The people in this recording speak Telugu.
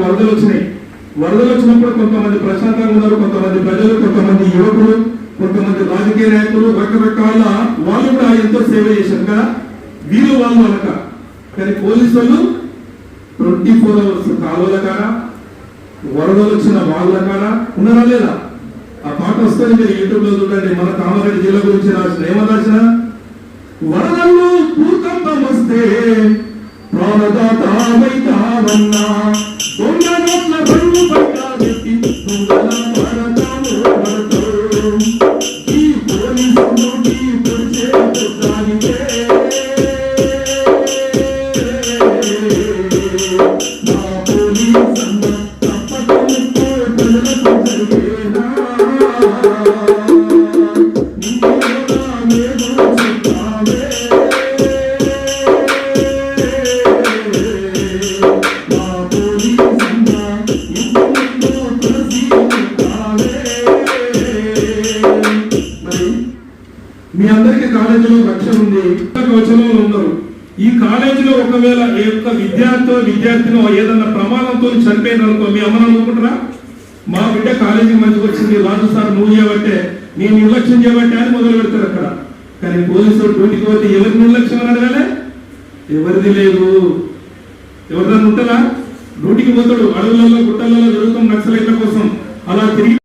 వరదలు వచ్చినాయి. వరదలు వచ్చినప్పుడు కొంతమంది ప్రశాంతంగా ఉన్నారు కొంతమంది ప్రజలు కొంతమంది యువకులు. కొంతమంది రాజకీయ నాయకులు రకరకాల వాళ్ళు కూడా ఎంతో సేవ చేశారు కదా వీళ్ళు వాళ్ళు అనక. కానీ పోలీసు వాళ్ళు ట్వంటీ ఫోర్ అవర్స్ కాలువల కాడా వరదలు వచ్చిన వాళ్ళ కాడా ఉన్నారా లేదా? ఆ పాట వస్తుంది మీరు యూట్యూబ్లో చూడండి. మన కామారెడ్డి జిల్లా గురించి రాసిన ఏమని రాసిన? వరదలు భూకంపం వస్తే ప్రాణదాత వైతావన్నా దొంగ నోట్ల రంగు పట్టాలెత్తి దొంగల పడతాము పడతాం. ఈ పోలీసు మరి మీ అందరికీ కాలేజీలో రక్షణ ఉంది. వచనంలో ఉన్నారు. ఈ కాలేజీలో ఒకవేళ ఏ యొక్క విద్యార్థి విద్యార్థినో ఏదన్నా ప్రమాదంతో చనిపోయింది అనుకో మీ అమ్మని అనుకుంటారా మా బిడ్డ కాలేజీకి మంచిగా వచ్చింది. రాజు సార్ నువ్వు చేయబట్టే నేను నిర్లక్ష్యం చేయబట్టే అని మొదలు పెడతారు అక్కడ. కానీ పోలీసులు డ్యూటీకి పోతే ఎవరి నిర్లక్ష్యం అని ఎవరిది లేదు. ఎవరిదన్నా ఉంటారా డ్యూటీకి పోతాడు. అడవులలో గుట్టలలో జరుగుతాం నక్సలైట్ల కోసం. అలా తిరిగి